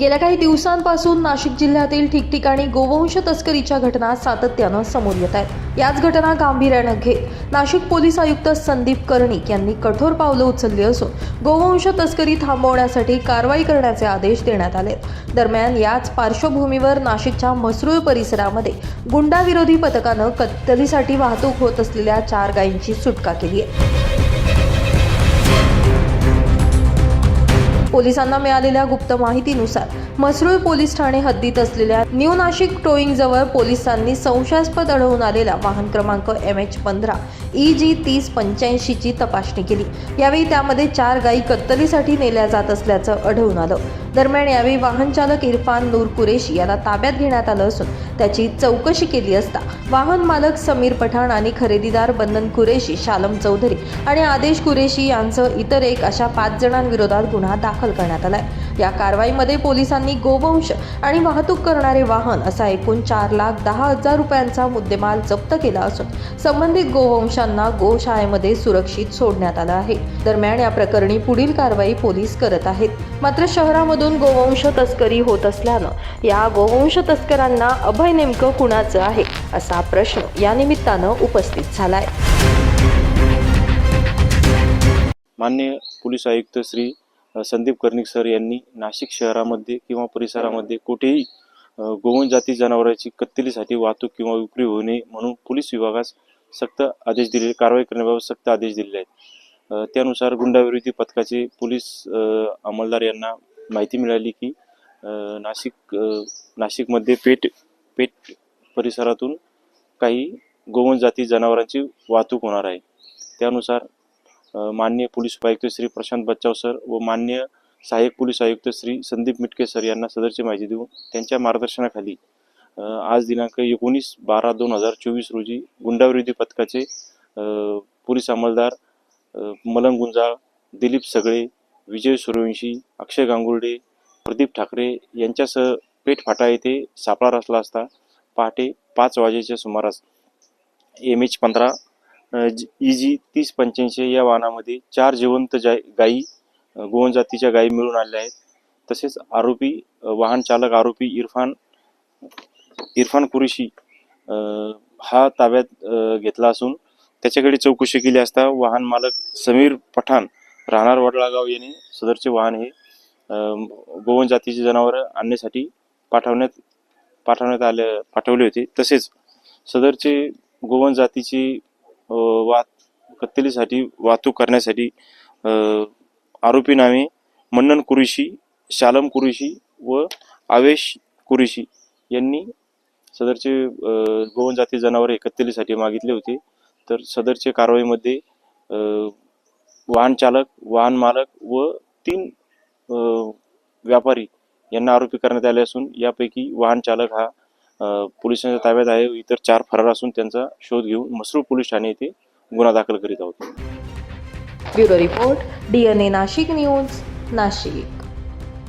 गेल्या काही दिवसांपासून नाशिक जिल्ह्यातील ठिकठिकाणी गोवंश तस्करीच्या घटना सातत्यानं समोर येत आहेत. याच घटना गांभीर्यानं घेत नाशिक पोलीस आयुक्त संदीप कर्णिक यांनी कठोर पावलं उचलली असून गोवंश तस्करी थांबवण्यासाठी कारवाई करण्याचे आदेश देण्यात आले दरम्यान याच पार्श्वभूमीवर नाशिकच्या म्हसरूळ परिसरामध्ये गुंडाविरोधी पथकानं कत्तलीसाठी वाहतूक होत असलेल्या चार गायींची सुटका केली आहे. पोलिसांना मिळालेल्या गुप्त माहितीनुसार मसरूळ पोलीस ठाणे हद्दीत असलेल्या न्यू नाशिक टोईंग जवळ पोलिसांनी संशयास्पद अडवून आलेला वाहन क्रमांक एम एच पंधरा ई जी तीस पंच्याऐंशीची तपासणी केली. यावेळी त्यामध्ये चार गायी कत्तलीसाठी नेल्या जात असल्याचं आढळून आलं. दरम्यान यावेळी वाहन चालक इरफान नूर कुरेशी याला ताब्यात घेण्यात आलं असून त्याची चौकशी केली असता वाहन मालक समीर पठाण आणि खरेदीदार बंधन कुरेशी शालम चौधरी आणि आदेश कुरेशी यांचं इतर एक अशा पाच जणांविरोधात गुन्हा दाखल करण्यात आलाय. या कारवाईमध्ये पोलिसांनी गोवंश आणि वाहतूक करणारे वाहन असा एकूण चार लाख दहा हजार रुपयांचा मुद्देमाल जप्त केला असून संबंधित गोवंशांना गोशाळेमध्ये सुरक्षित सोडण्यात आलं आहे. दरम्यान या प्रकरणी पुढील कारवाई पोलीस करत आहेत. मात्र शहरामधून गोवंश तस्करी होत असल्यानं या गोवंश तस्करांना अभय नेमकं कुणाचं आहे असा प्रश्न या निमित्तानं उपस्थित झालाय. मान्य पोलीस आयुक्त श्री संदीप कर्णिक सर यांनी नाशिक शहरामध्ये किंवा परिसरामध्ये कुठेही गोवन जाती जनावरांची कत्तलीसाठी वाहतूक किंवा विक्री होऊ नये म्हणून पोलीस विभागास सक्त आदेश दिले कारवाई करण्याबाबत सक्त आदेश दिलेले आहेत. त्यानुसार गुंडाविरोधी पथकाचे पोलीस अंमलदार यांना माहिती मिळाली की नाशिक नाशिकमध्ये पेठ पेठ परिसरातून काही गोवन जाती जनावरांची वाहतूक होणार आहे. त्यानुसार मान्य माननीय पोलीस उपायुक्त श्री प्रशांत बच्चाव सर व मान्य सहाय्यक पोलीस आयुक्त श्री संदीप मिटके सर यांना सदरची माहिती देऊन त्यांच्या मार्गदर्शनाखाली आज दिनांक एकोणीस बारा दोन हजार चोवीस रोजी गुंडाविरोधी पथकाचे पोलीस अंमलदार मलंग गुंजाळ दिलीप सगळे विजय सूर्यवंशी अक्षय गांगुर्डे प्रदीप ठाकरे यांच्यासह पेठ फाटा येथे सापळा रचला असता पहाटे पाच वाजेच्या सुमारास एम एच पंधरा ई जी तीस पंच्याऐंशी या वाहनामध्ये चार जिवंत जाय गायी गोवन जातीच्या गायी मिळून आल्या आहेत. तसेच आरोपी वाहन चालक आरोपी इरफान इरफान कुरेशी हा ताब्यात घेतला असून त्याच्याकडे चौकशी केली असता वाहन मालक समीर पठाण राहणार वडळागाव यांनी सदरचे वाहन हे गोवन जातीचे जातीची जनावरं आणण्यासाठी पाठवण्यात पाठवण्यात आले पाठवले होते. तसेच सदरचे गोवन जातीची अ, वाहत कत्तलीसाठी वाहतूक करण्यासाठी आरोपी नावे मन्नन कुरेशी शालम कुरेशी व आवेश कुरेशी यांनी सदरचे गोवन जाती जनावरे कत्तलीसाठी मागितले होते. तर सदरच्या कारवाईमध्ये वाहन चालक वाहन मालक व तीन व्यापारी यांना आरोपी करण्यात आले असून यापैकी वाहन चालक हा पोलिसांच्या ताब्यात आहे. इतर चार फरार असून त्यांचा शोध घेऊन मसरूळ पोलीस ठाणे येथे गुन्हा दाखल करीत आहोत. Bureau report DNA Nashik news Nashik.